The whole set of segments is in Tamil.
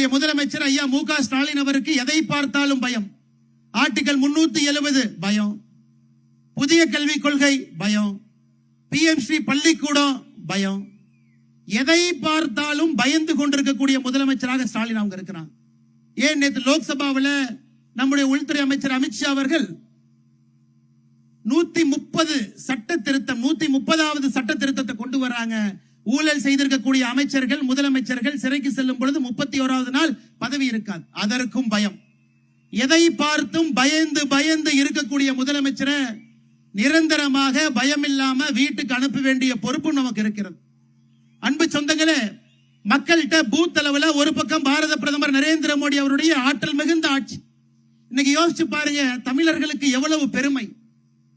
நம்முடைய முதலமைச்சர் ஐயா மு க ஸ்டாலின் அவருக்கு எதை பார்த்தாலும் பயம்? ஆர்டிகல் முன்னூத்தி எழுபது பயம். புதிய கல்விக் கொள்கை பயம். பிஎம் பள்ளிக்கூடம் பயம். எதை பார்த்தாலும் பயந்து கொண்டிருக்கக்கூடிய முதலமைச்சராக ஸ்டாலின் அவங்க இருக்கிறாங்க ஏன் நேற்று லோக்சபாவில் நம்முடைய உள்துறை அமைச்சர் அமித்ஷா அவர்கள் நூத்தி முப்பது சட்ட திருத்தம் நூத்தி முப்பதாவது சட்ட திருத்தத்தை கொண்டு வர்றாங்க ஊழல் செய்திருக்கக்கூடிய அமைச்சர்கள் முதலமைச்சர்கள் சிறைக்கு செல்லும் பொழுது முப்பத்தி ஓராவது நாள் பதவி இருக்காது. அதற்கும் பயம். எதை பார்த்தும் பயந்து பயந்து இருக்கக்கூடிய முதலமைச்சரை நிரந்தரமாக பயம் இல்லாம வீட்டுக்கு அனுப்ப வேண்டிய பொறுப்பு நமக்கு இருக்கிறது. அன்பு சொந்தங்களே மக்கள்கிட்ட பூத் அளவுல ஒரு பக்கம் பாரத பிரதமர் நரேந்திர மோடி அவருடைய ஆற்றல் மிகுந்த ஆட்சி. இன்னைக்கு யோசிச்சு பாருங்க தமிழர்களுக்கு எவ்வளவு பெருமை.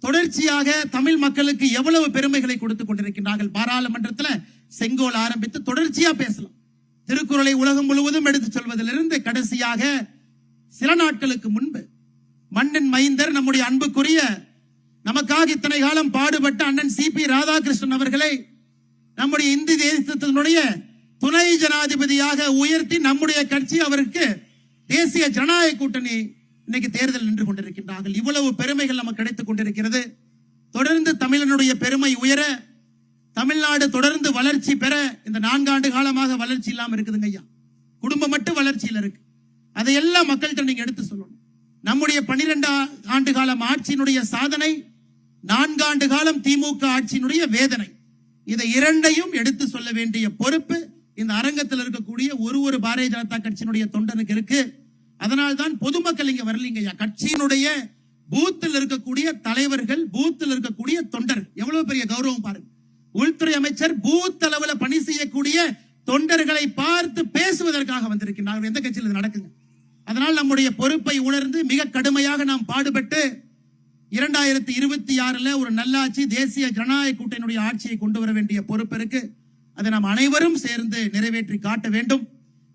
தொடர்ச்சியாக தமிழ் மக்களுக்கு எவ்வளவு பெருமைகளை கொடுத்து கொண்டிருக்கின்றார்கள்? பாராளுமன்றத்தில் செங்கோல் ஆரம்பித்து தொடர்ச்சியா பேசலாம். திருக்குறளை உலகம் முழுவதும் எடுத்து சொல்வதிலிருந்து கடைசியாக சில நாட்களுக்கு முன்பு மன்னன் மைந்தர் நம்முடைய அன்புக்குரிய நமக்காக இத்தனை காலம் பாடுபட்ட அண்ணன் சி பி ராதாகிருஷ்ணன் அவர்களை நம்முடைய இந்தி தேசத்தினுடைய துணை ஜனாதிபதியாக உயர்த்தி நம்முடைய கட்சி அவருக்கு தேசிய ஜனநாயக கூட்டணி இன்னைக்கு தேர்தல் நின்று கொண்டிருக்கின்றார்கள். இவ்வளவு பெருமைகள் நமக்கு கிடைத்துக் கொண்டிருக்கிறது. தொடர்ந்து தமிழனுடைய பெருமை உயர தமிழ்நாடு தொடர்ந்து வளர்ச்சி பெற இந்த நான்காண்டு காலமாக வளர்ச்சி இல்லாமல் இருக்குதுங்க ஐயா. குடும்பம் மட்டும் வளர்ச்சியில் இருக்கு. அதையெல்லாம் மக்கள்கிட்ட நீங்க எடுத்து சொல்லணும். நம்முடைய பனிரெண்டு ஆண்டு காலம் ஆட்சியினுடைய சாதனை நான்காண்டு காலம் திமுக ஆட்சியினுடைய வேதனை. இதை இரண்டையும் எடுத்து சொல்ல வேண்டிய பொறுப்பு இந்த அரங்கத்தில் இருக்கக்கூடிய ஒரு ஒரு பாரதிய ஜனதா கட்சியினுடைய தொண்டனுக்கு இருக்கு. அதனால் தான் பொதுமக்கள் இங்க வரலீங்க ஐயா. கட்சியினுடைய பூத்தில் இருக்கக்கூடிய தலைவர்கள் பூத்தில் இருக்கக்கூடிய தொண்டர். எவ்வளவு பெரிய கௌரவம் பாருங்க. உள்துறை அமைச்சர் பூத் அளவுல பணி செய்யக்கூடிய தொண்டர்களை பார்த்து பேசுவதற்காக வந்திருக்கிறார்கள் எந்த கட்சியில் இது நடக்குங்க? அதனால் நம்முடைய பொறுப்பை உணர்ந்து மிக கடுமையாக நாம் பாடுபட்டு இரண்டாயிரத்தி இருபத்தி ஆறுல ஒரு நல்லாட்சி தேசிய ஜனநாயக கூட்டணியுடைய ஆட்சியை கொண்டு வர வேண்டிய பொறுப்பு இருக்கு. அதை நாம் அனைவரும் சேர்ந்து நிறைவேற்றி காட்ட வேண்டும்.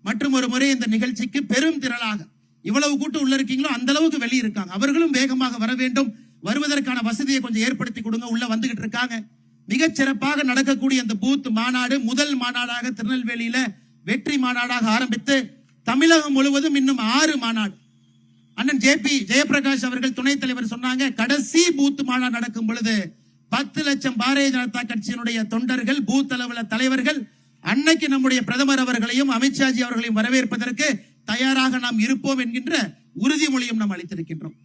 மற்றும் ஒரு முறை இந்த நிகழ்ச்சிக்கு பெரும் திரளாக. இவ்வளவு கூட்டம் உள்ள இருக்கீங்களோ அந்த அளவுக்கு வெளியே இருக்காங்க. அவர்களும் வேகமாக வர வேண்டும். வருவதற்கான வசதியை கொஞ்சம் ஏற்படுத்தி கொடுங்க. உள்ள வந்துகிட்டு இருக்காங்க. மிகச் சிறப்பாக நடக்கக்கூடிய அந்த பூத் மாநாடு முதல் மாநாடாக திருநெல்வேலியில வெற்றி மாநாடாக ஆரம்பித்து தமிழகம் முழுவதும் இன்னும் ஆறு மாநாடு. அண்ணன் ஜே பி ஜெயபிரகாஷ் அவர்கள் துணைத் தலைவர் சொன்னாங்க கடைசி பூத் மாநாடு நடக்கும் பொழுது பத்து லட்சம் பாரதிய ஜனதா கட்சியினுடைய தொண்டர்கள் பூத் அளவுல தலைவர்கள் அன்னைக்கு நம்முடைய பிரதமர் அவர்களையும் அமித்ஷாஜி அவர்களையும் வரவேற்பதற்கு தயாராக நாம் இருப்போம் என்கின்ற உறுதிமொழியும் நாம் அளித்திருக்கின்றோம்.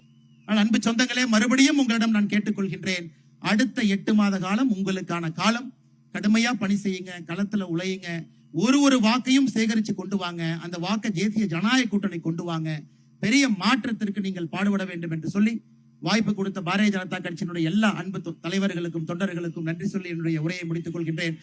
ஆனால் அன்பு சொந்தங்களே மறுபடியும் உங்களிடம் நான் கேட்டுக்கொள்கின்றேன். அடுத்த எட்டு மாத காலம் உங்களுக்கான காலம். கடுமையா பணி செய்யுங்க களத்துல உழையுங்க. ஒரு ஒரு வாக்கையும் சேகரிச்சு கொண்டு வாங்க. அந்த வாக்கை தேசிய ஜனநாயக கூட்டணி கொண்டு வாங்க. பெரிய மாற்றத்திற்கு நீங்கள் பாடுபட வேண்டும் என்று சொல்லி வாய்ப்பு கொடுத்த பாரதிய ஜனதா கட்சியினுடைய எல்லா அன்பு தலைவர்களுக்கும் தொண்டர்களுக்கும் நன்றி சொல்லி என்னுடைய உரையை முடித்துக் கொள்கின்றேன்.